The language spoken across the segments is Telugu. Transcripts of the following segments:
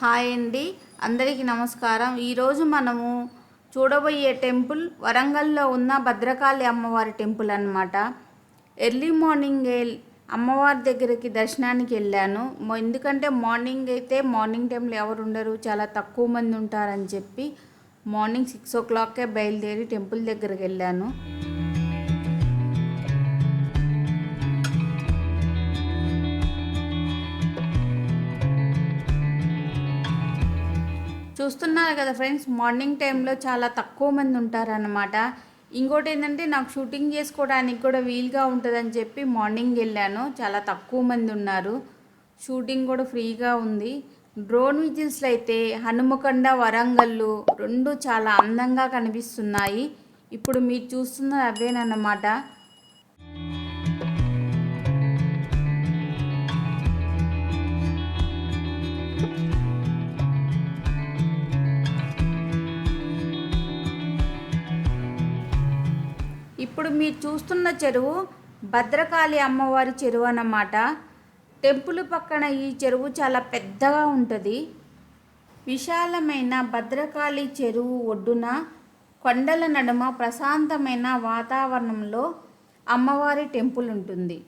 హాయ్ అండి. అందరికీ నమస్కారం. ఈరోజు మనము చూడబోయే టెంపుల్ వరంగల్లో ఉన్న భద్రకాళి అమ్మవారి టెంపుల్ అన్నమాట. ఎర్లీ మార్నింగ్ అమ్మవారి దగ్గరికి దర్శనానికి వెళ్ళాను. ఎందుకంటే మార్నింగ్ అయితే మార్నింగ్ టైంలో ఎవరు ఉండరు చాలా తక్కువ మంది ఉంటారని చెప్పి మార్నింగ్ సిక్స్ ఓ క్లాక్కే బయలుదేరి టెంపుల్ దగ్గరికి వెళ్ళాను. చూస్తున్నారు కదా ఫ్రెండ్స్ మార్నింగ్ టైంలో చాలా తక్కువ మంది ఉంటారనమాట ఇంకోటి ఏంటంటే నాకు షూటింగ్ చేసుకోవడానికి కూడా వీలుగా ఉంటుందని చెప్పి మార్నింగ్ వెళ్ళాను. చాలా తక్కువ మంది ఉన్నారు. షూటింగ్ కూడా ఫ్రీగా ఉంది. డ్రోన్ విజిల్స్లో అయితే హనుమకొండ వరంగల్లు రెండు చాలా అందంగా కనిపిస్తున్నాయి. ఇప్పుడు మీరు చూస్తున్నది అవేనన్నమాట. ఇప్పుడు మీరు చూస్తున్న చెరువు భద్రకాళి అమ్మవారి చెరువు అన్నమాట. టెంపుల్ పక్కన ఈ చెరువు చాలా పెద్దగా ఉంటుంది. విశాలమైన భద్రకాళి చెరువు ఒడ్డున కొండల నడుమ ప్రశాంతమైన వాతావరణంలో అమ్మవారి టెంపుల్ ఉంటుంది.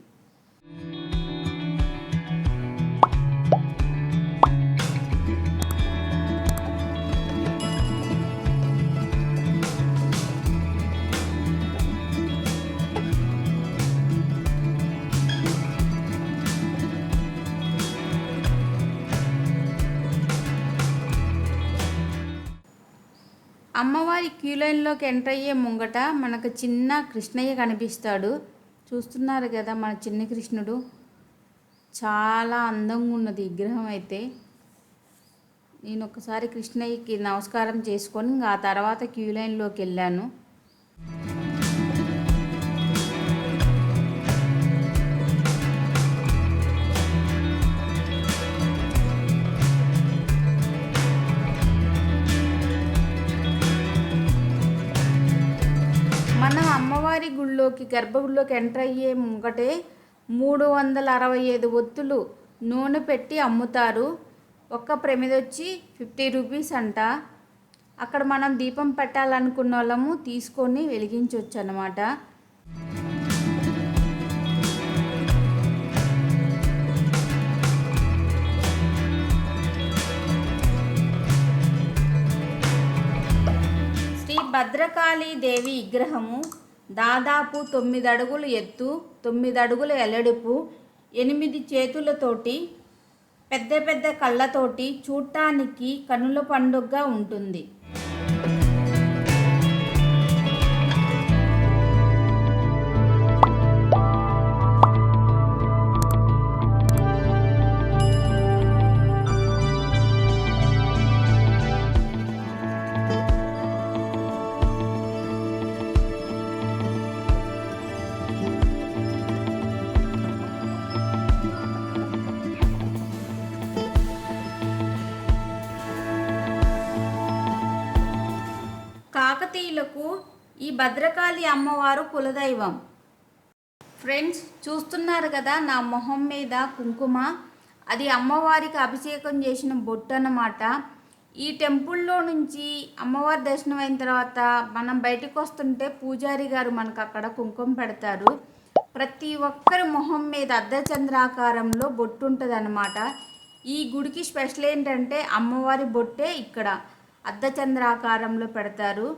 అమ్మవారి క్యూ లైన్లోకి ఎంటర్ అయ్యే ముంగట మనకు చిన్న కృష్ణయ్య కనిపిస్తాడు. చూస్తున్నారు కదా మన చిన్న కృష్ణుడు. చాలా అందంగా ఉన్నది విగ్రహం అయితే. నేను ఒకసారి కృష్ణయ్యకి నమస్కారం చేసుకొని ఆ తర్వాత క్యూ లైన్లోకి వెళ్ళాను. మనం అమ్మవారి గుళ్ళోకి గర్భగుడిలోకి ఎంటర్ అయ్యే ముంగటే మూడు వందల అరవై ఐదు ఒత్తులు నూనె పెట్టి అమ్ముతారు. ఒక్క ప్రమిదొచ్చి ఫిఫ్టీ రూపీస్ అంట. అక్కడ మనం దీపం పెట్టాలనుకున్న వాళ్ళము తీసుకొని వెలిగించవచ్చు అన్నమాట భద్రకాళీ దేవి విగ్రహము దాదాపు తొమ్మిది అడుగులు ఎత్తు తొమ్మిది అడుగుల ఎల్లడుపు ఎనిమిది చేతులతోటి పెద్ద పెద్ద కళ్ళతోటి చూడటానికి కనుల పండుగగా ఉంటుంది. భారతీయులకు ఈ భద్రకాళి అమ్మవారు కులదైవం. ఫ్రెండ్స్ చూస్తున్నారు కదా నా మొహం మీద కుంకుమ? అది అమ్మవారికి అభిషేకం చేసిన బొట్టు అన్నమాట ఈ టెంపుల్లో నుంచి అమ్మవారి దర్శనం అయిన తర్వాత మనం బయటకు వస్తుంటే పూజారి గారు మనకు అక్కడ కుంకుమ పెడతారు. ప్రతి ఒక్కరి మొహం మీద అర్ధచంద్రాకారంలో బొట్టు ఉంటుంది ఈ గుడికి స్పెషల్ ఏంటంటే అమ్మవారి బొట్టే ఇక్కడ అర్ధచంద్రాకారంలో పెడతారు.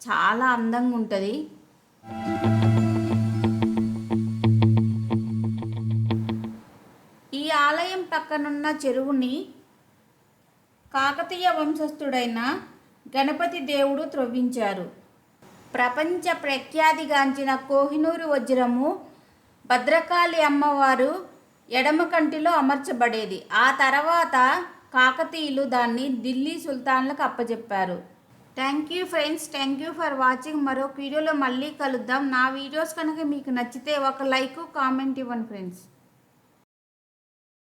చాలా అందంగా ఉంటుంది. ఈ ఆలయం పక్కనున్న చెరువుని కాకతీయ వంశస్థుడైన గణపతి దేవుడు త్రవ్వించారు. ప్రపంచ ప్రఖ్యాతిగాంచిన కోహినూరు వజ్రము భద్రకాళి అమ్మవారు ఎడమ కంటిలో అమర్చబడేది. ఆ తర్వాత కాకతీయులు దాన్ని ఢిల్లీ సుల్తాన్లకు అప్పచెప్పారు thank you friends thank you for watching మరొక వీడియోలో మళ్ళీ కలుద్దాం. నా వీడియోస్ కనుక మీకు నచ్చితే ఒక లైక్ కామెంట్ ఇవ్వండి ఫ్రెండ్స్